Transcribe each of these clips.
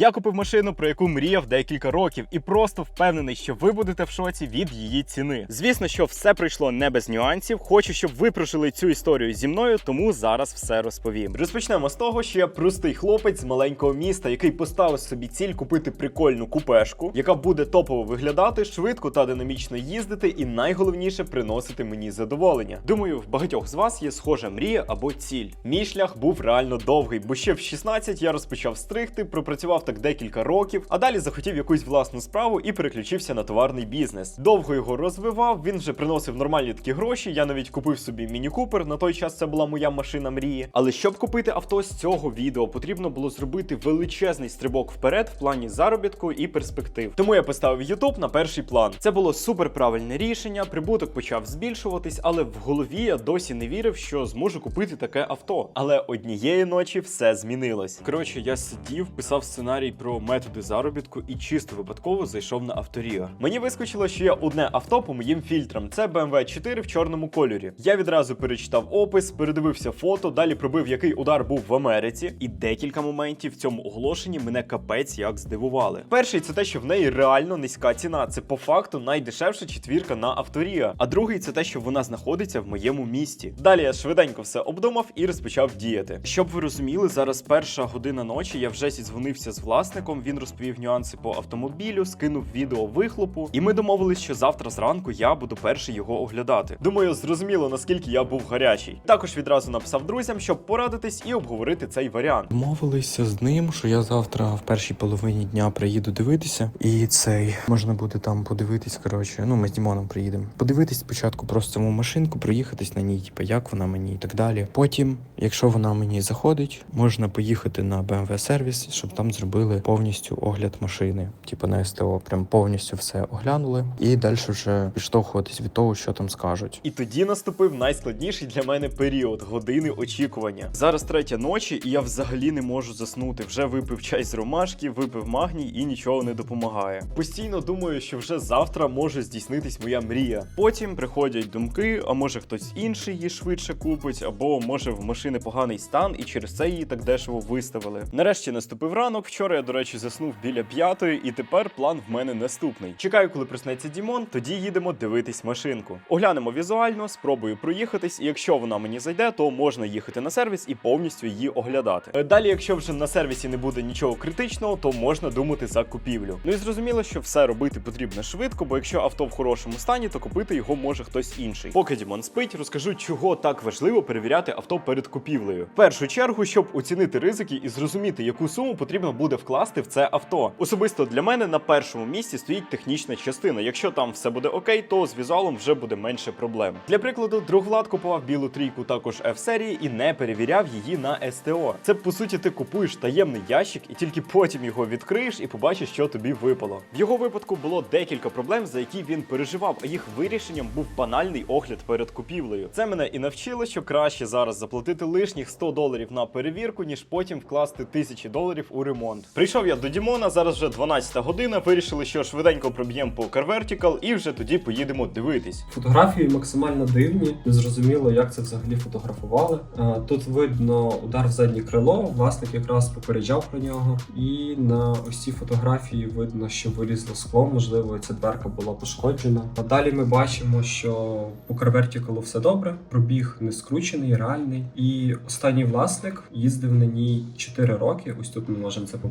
Я купив машину, про яку мріяв декілька років, і просто впевнений, що ви будете в шоці від її ціни. Звісно, що все пройшло не без нюансів. Хочу, щоб ви прожили цю історію зі мною, тому зараз все розповім. Розпочнемо з того, що я простий хлопець з маленького міста, який поставив собі ціль купити прикольну купешку, яка буде топово виглядати, швидко та динамічно їздити, і найголовніше приносити мені задоволення. Думаю, в багатьох з вас є схожа мрія або ціль. Мій шлях був реально довгий, бо ще в 16 я розпочав стригти, пропрацював так декілька років, а далі захотів якусь власну справу і переключився на товарний бізнес. Довго його розвивав. Він вже приносив нормальні такі гроші. Я навіть купив собі міні-купер. На той час це була моя машина мрії. Але щоб купити авто з цього відео, потрібно було зробити величезний стрибок вперед в плані заробітку і перспектив. Тому я поставив YouTube на перший план. Це було супер правильне рішення. Прибуток почав збільшуватись, але в голові я досі не вірив, що зможу купити таке авто. Але однієї ночі все змінилось. Коротше, я сидів, писав сценарій про методи заробітку і чисто випадково зайшов на авторіо. Мені вискочило, що є одне авто по моїм фільтрам. Це BMW 4 в чорному кольорі. Я відразу перечитав опис, передивився фото, далі пробив, який удар був в Америці, і декілька моментів в цьому оголошенні мене капець як здивували. Перший це те, що в неї реально низька ціна. Це по факту найдешевша четвірка на авторія. А другий це те, що вона знаходиться в моєму місті. Далі я швиденько все обдумав і розпочав діяти. Щоб ви розуміли, зараз перша година ночі. Я вже зідзвонився з власником. Він розповів нюанси по автомобілю, скинув відео вихлопу, і ми домовились, що завтра зранку я буду перший його оглядати. Думаю, зрозуміло наскільки я був гарячий. Також відразу написав друзям, щоб порадитись і обговорити цей варіант. Домовилися з ним, що я завтра в першій половині дня приїду дивитися, і цей можна буде там подивитись. Коротше, ну ми з Дімоном приїдемо. Подивитись спочатку просто саму машинку, проїхатись на ній, типу, як вона мені і так далі. Потім, якщо вона мені заходить, можна поїхати на BMW сервіс, щоб там зробили повністю огляд машини, типу на СТО. Прям повністю все оглянули, і далі вже підштовхуватись від того, що там скажуть. І тоді наступив найскладніший для мене період години очікування. Зараз третя ночі, і я взагалі не можу заснути. Вже випив чай з ромашки, випив магній і нічого не допомагає. Постійно думаю, що вже завтра може здійснитись моя мрія. Потім приходять думки, а може хтось інший її швидше купить, або може в машини поганий стан, і через це її так дешево виставили. Нарешті наступив ранок. Вчора я, до речі, заснув біля п'ятої, і тепер план в мене наступний. Чекаю, коли проснеться Дімон, тоді їдемо дивитись машинку. Оглянемо візуально, спробую проїхатись, і якщо вона мені зайде, то можна їхати на сервіс і повністю її оглядати. Е, Далі, якщо вже на сервісі не буде нічого критичного, то можна думати за купівлю. Ну і зрозуміло, що все робити потрібно швидко, бо якщо авто в хорошому стані, то купити його може хтось інший. Поки Дімон спить, розкажу, чого так важливо перевіряти авто перед купівлею. В першу чергу, щоб оцінити ризики і зрозуміти, яку суму потрібно буде вкласти в це авто. Особисто для мене на першому місці стоїть технічна частина. Якщо там все буде окей, то з візуалом вже буде менше проблем. Для прикладу, друг Влад купував білу трійку також F серії і не перевіряв її на СТО. Це по суті ти купуєш таємний ящик і тільки потім його відкриєш і побачиш, що тобі випало. В його випадку було декілька проблем, за які він переживав, а їх вирішенням був банальний огляд перед купівлею. Це мене і навчило, що краще зараз заплатити лишніх 100 доларів на перевірку, ніж потім вкласти тисячі доларів у ремонт. Прийшов я до Дімона, зараз вже 12 година. Вирішили, що швиденько проб'ємо по Car Vertical і вже тоді поїдемо дивитись. Фотографії максимально дивні, незрозуміло, як це взагалі фотографували. Е, Тут видно удар в заднє крило, власник якраз попереджав про нього. І на ось цій фотографії видно, що вилізло скло, можливо, ця дверка була пошкоджена. А далі ми бачимо, що по карвертікалу все добре, пробіг не скручений, реальний. І останній власник їздив на ній 4 роки. Ось тут ми можемо це побачити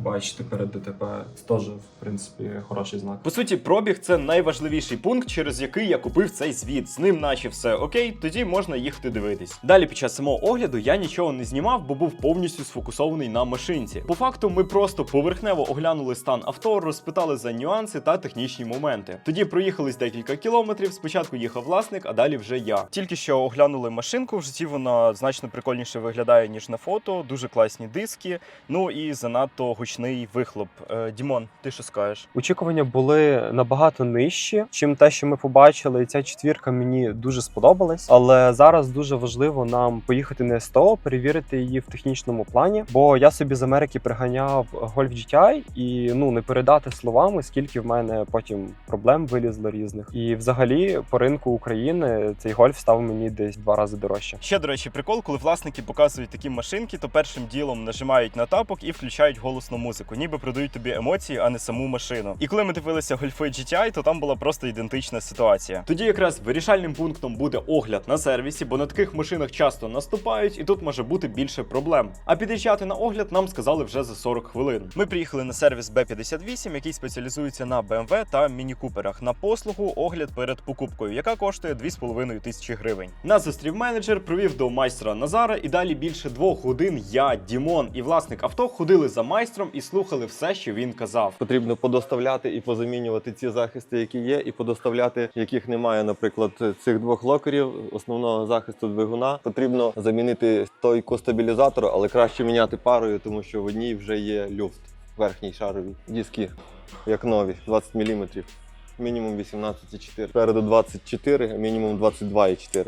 перед ДТП. Це теж, в принципі, хороший знак. По суті, пробіг це найважливіший пункт, через який я купив цей звіт. З ним, наче все окей, тоді можна їхати дивитись. Далі під час самого огляду я нічого не знімав, бо був повністю сфокусований на машинці. По факту, ми просто поверхнево оглянули стан авто, розпитали за нюанси та технічні моменти. Тоді проїхались декілька кілометрів. Спочатку їхав власник, а далі вже я. Тільки що оглянули машинку. В житті вона значно прикольніше виглядає ніж на фото. Дуже класні диски. Ну і занадто гучний вихлоп. Е, Дімон, ти що скажеш? Очікування були набагато нижчі, чим те, що ми побачили. І Ця четвірка мені дуже сподобалась. Але зараз дуже важливо нам поїхати на СТО, перевірити її в технічному плані. Бо я собі з Америки приганяв Golf GTI і ну не передати словами, скільки в мене потім проблем вилізло різних. І взагалі по ринку України цей гольф став мені десь в два рази дорожче. Ще, до речі, прикол, коли власники показують такі машинки, то першим ділом нажимають на тапок і включають голосну музику, ніби продають тобі емоції, а не саму машину. І коли ми дивилися гольфи GTI, то там була просто ідентична ситуація. Тоді якраз вирішальним пунктом буде огляд на сервісі, бо на таких машинах часто наступають, і тут може бути більше проблем. А під'їжджати на огляд нам сказали вже за 40 хвилин. Ми приїхали на сервіс B58, який спеціалізується на BMW та міні-куперах на послугу огляд перед покупкою, яка коштує 2,5 тисячі гривень. Нас зустрів менеджер, провів до майстра Назара, і далі більше двох годин я, Дімон і власник авто ходили за майстром і слухали все, що він казав. Потрібно подоставляти і позамінювати ці захисти, які є, і подоставляти, яких немає, наприклад, цих двох локерів, основного захисту двигуна. Потрібно замінити стойку стабілізатору, але краще міняти парою, тому що в одній вже є люфт верхній шаровій. Диски, як нові, 20 мм. Мінімум 18,4. Спереду 24, а мінімум 22,4.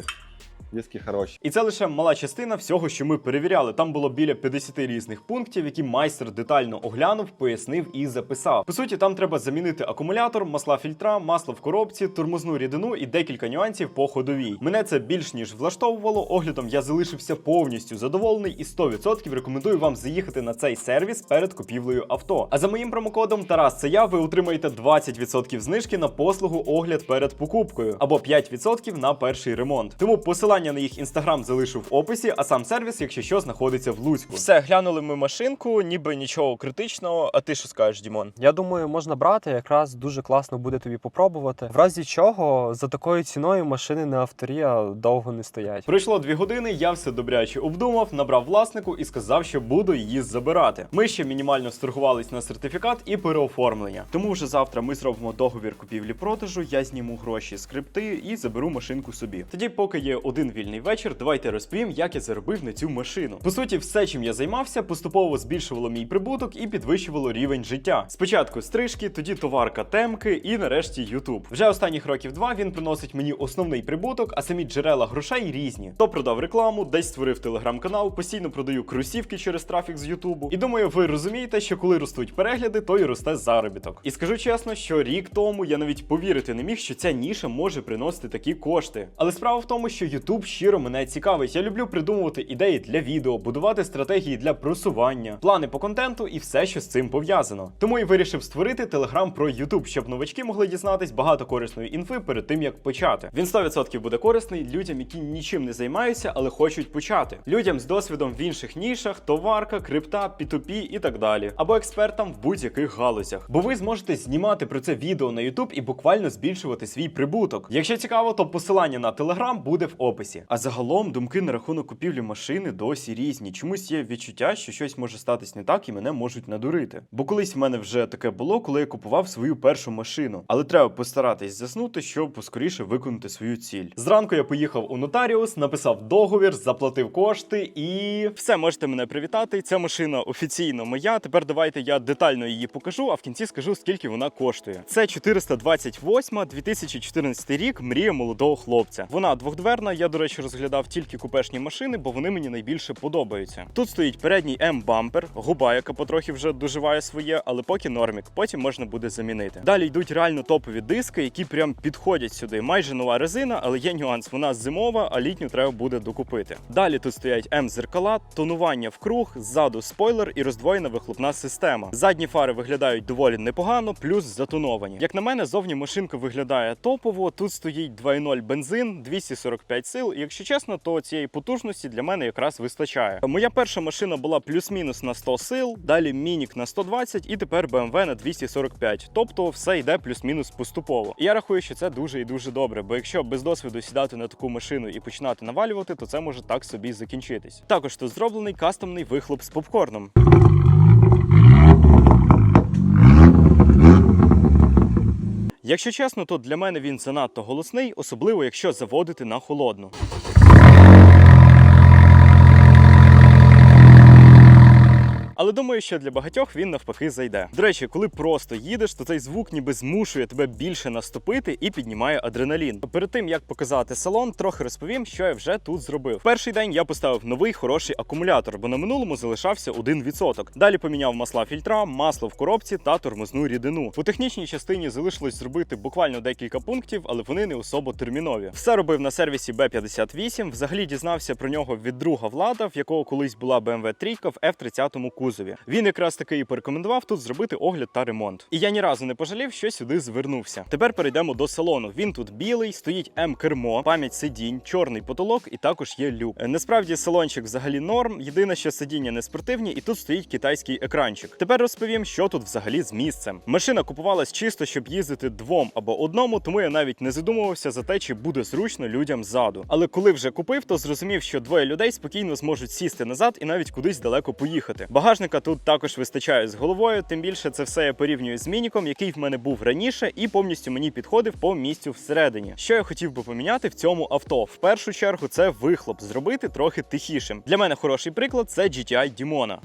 Диски хороші. І це лише мала частина всього, що ми перевіряли. Там було біля 50 різних пунктів, які майстер детально оглянув, пояснив і записав. По суті, там треба замінити акумулятор, масла фільтра, масло в коробці, тормозну рідину і декілька нюансів по ходовій. Мене це більш ніж влаштовувало. Оглядом я залишився повністю задоволений і 100% рекомендую вам заїхати на цей сервіс перед купівлею авто. А за моїм промокодом Тарас це я ви отримаєте 20% знижки на послугу огляд перед покупкою або 5% на перший ремонт. Тому посилання на їх інстаграм залишу в описі, а сам сервіс, якщо що, знаходиться в Луцьку. Все, глянули ми машинку, ніби нічого критичного. А ти що скажеш, Дімон? Я думаю, можна брати, якраз дуже класно буде тобі попробувати. В разі чого за такою ціною машини на авторія довго не стоять. Пройшло дві години, я все добряче обдумав, набрав власнику і сказав, що буду її забирати. Ми ще мінімально сторгувались на сертифікат і переоформлення. Тому вже завтра ми зробимо договір купівлі-продажу, я зніму гроші з крипти і заберу машинку собі. Тоді, поки є один вільний вечір, давайте розповім, як я заробив на цю машину. По суті, все, чим я займався, поступово збільшувало мій прибуток і підвищувало рівень життя. Спочатку стрижки, тоді товарка темки і нарешті Ютуб. Вже останніх років два він приносить мені основний прибуток, а самі джерела грошей різні. То продав рекламу, десь створив телеграм-канал, постійно продаю кросівки через трафік з Ютубу. І думаю, ви розумієте, що коли ростуть перегляди, то і росте заробіток. І скажу чесно, що рік тому я навіть повірити не міг, що ця ніша може приносити такі кошти. Але справа в тому, що Ютуб щиро мене цікавить. Я люблю придумувати ідеї для відео, будувати стратегії для просування, плани по контенту і все, що з цим пов'язано. Тому і вирішив створити телеграм про Ютуб, щоб новачки могли дізнатись багато корисної інфи перед тим, як почати. Він 100% буде корисний людям, які нічим не займаються, але хочуть почати. Людям з досвідом в інших нішах, товарка, крипта, P2P і так далі, або експертам в будь-яких галузях. Бо ви зможете знімати про це відео на YouTube і буквально збільшувати свій прибуток. Якщо цікаво, то посилання на телеграм буде в описі. А загалом думки на рахунок купівлі машини досі різні. Чомусь є відчуття, що щось може статись не так і мене можуть надурити. Бо колись в мене вже таке було, коли я купував свою першу машину. Але треба постаратись заснути, щоб поскоріше виконати свою ціль. Зранку я поїхав у нотаріус, написав договір, заплатив кошти і все можете мене привітати. Ця машина офіційно моя. Тепер давайте я детально її покажу, а в кінці скажу, скільки вона коштує. Це 428 2014 рік. Мрія молодого хлопця. Вона двохдверна. Я, до речі, розглядав тільки купешні машини, бо вони мені найбільше подобаються. Тут стоїть передній М-бампер, губа, яка потрохи вже доживає своє, але поки нормік. Потім можна буде замінити. Далі йдуть реально топові диски, які прям підходять сюди. Майже нова резина, але є нюанс. Вона зимова, а літню треба буде докупити. Далі тут стоять М-зеркала, тонування в круг, ззаду спойлер і роздвоєна вихлопна система. Задні фари виглядають доволі непогано, плюс затоновані. Як на мене, зовні машинка виглядає топово. Тут стоїть 2.0 бензин, 245 сил. І якщо чесно, то цієї потужності для мене якраз вистачає. Моя перша машина була плюс-мінус на 100 сил, далі мінік на 120 і тепер BMW на 245. Тобто все йде плюс-мінус поступово. І я рахую, що це дуже і дуже добре, бо якщо без досвіду сідати на таку машину і починати навалювати, то це може так собі закінчитись. Також тут зроблений кастомний вихлоп з попкорном. Якщо чесно, то для мене він занадто голосний, особливо якщо заводити на холодну. Але думаю, що для багатьох він навпаки зайде. До речі, коли просто їдеш, то цей звук ніби змушує тебе більше наступити і піднімає адреналін. Перед тим як показати салон, трохи розповім, що я вже тут зробив. Перший день я поставив новий хороший акумулятор, бо на минулому залишався 1%. Далі поміняв масла фільтра, масло в коробці та тормозну рідину. У технічній частині залишилось зробити буквально декілька пунктів, але вони не особо термінові. Все робив на сервісі B58. Взагалі дізнався про нього від друга влада, в якого колись була BMW 3 в F30 кузові. Кузові. Він якраз таки і порекомендував тут зробити огляд та ремонт. І я ні разу не пожалів, що сюди звернувся. Тепер перейдемо до салону. Він тут білий, стоїть М-кермо, пам'ять сидінь, чорний потолок і також є люк. Е, Насправді салончик взагалі норм. Єдине, що сидіння не спортивні, і тут стоїть китайський екранчик. Тепер розповім, що тут взагалі з місцем. Машина купувалась чисто, щоб їздити двом або одному, тому я навіть не задумувався за те, чи буде зручно людям ззаду. Але коли вже купив, то зрозумів, що двоє людей спокійно зможуть сісти назад і навіть кудись далеко поїхати. Багажника тут також вистачає з головою. Тим більше це все я порівнюю з мініком, який в мене був раніше, і повністю мені підходив по місцю всередині. Що я хотів би поміняти в цьому авто? В першу чергу це вихлоп, зробити трохи тихішим. Для мене хороший приклад це GTI Dimona.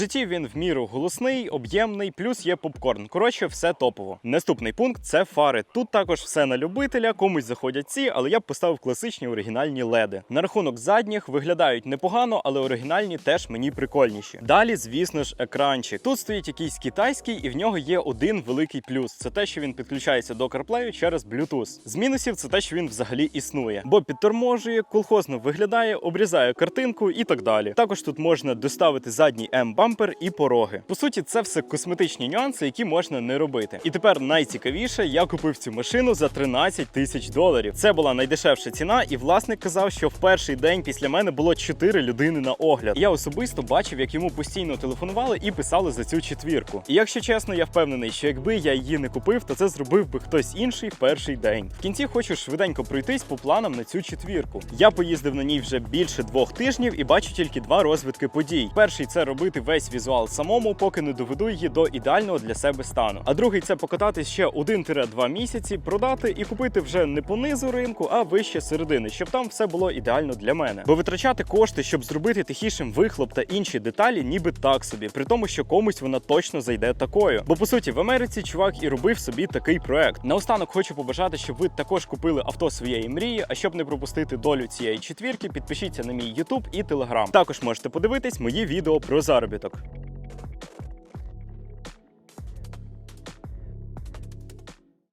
Житті він в міру голосний, об'ємний, плюс є попкорн. Коротше, все топово. Наступний пункт це фари. Тут також все на любителя, комусь заходять ці, але я б поставив класичні оригінальні леди. На рахунок задніх виглядають непогано, але оригінальні теж мені прикольніші. Далі, звісно ж, екранчик. Тут стоїть якийсь китайський, і в нього є один великий плюс: це те, що він підключається до CarPlay через Bluetooth. З мінусів це те, що він взагалі існує, бо підторможує, колхозно виглядає, обрізає картинку і так далі. Також тут можна доставити задній М-бампер і пороги. По суті, це все косметичні нюанси, які можна не робити. І тепер найцікавіше, я купив цю машину за 13 тисяч доларів. Це була найдешевша ціна, і власник казав, що в перший день після мене було 4 людини на огляд. Я особисто бачив, як йому постійно телефонували і писали за цю четвірку. І якщо чесно, я впевнений, що якби я її не купив, то це зробив би хтось інший в перший день. В кінці хочу швиденько пройтись по планам на цю четвірку. Я поїздив на ній вже більше двох тижнів і бачу тільки два розвитки подій. Перший це робити весь візуал самому, поки не доведу її до ідеального для себе стану. А другий це покататись ще 1-2 місяці, продати і купити вже не по низу ринку, а вище середини, щоб там все було ідеально для мене. Бо витрачати кошти, щоб зробити тихішим вихлоп та інші деталі, ніби так собі, при тому, що комусь вона точно зайде такою. Бо по суті, в Америці чувак і робив собі такий проект. Наостанок хочу побажати, щоб ви також купили авто своєї мрії. А щоб не пропустити долю цієї четвірки, підпишіться на мій YouTube і Telegram. Також можете подивитись мої відео про заробіток.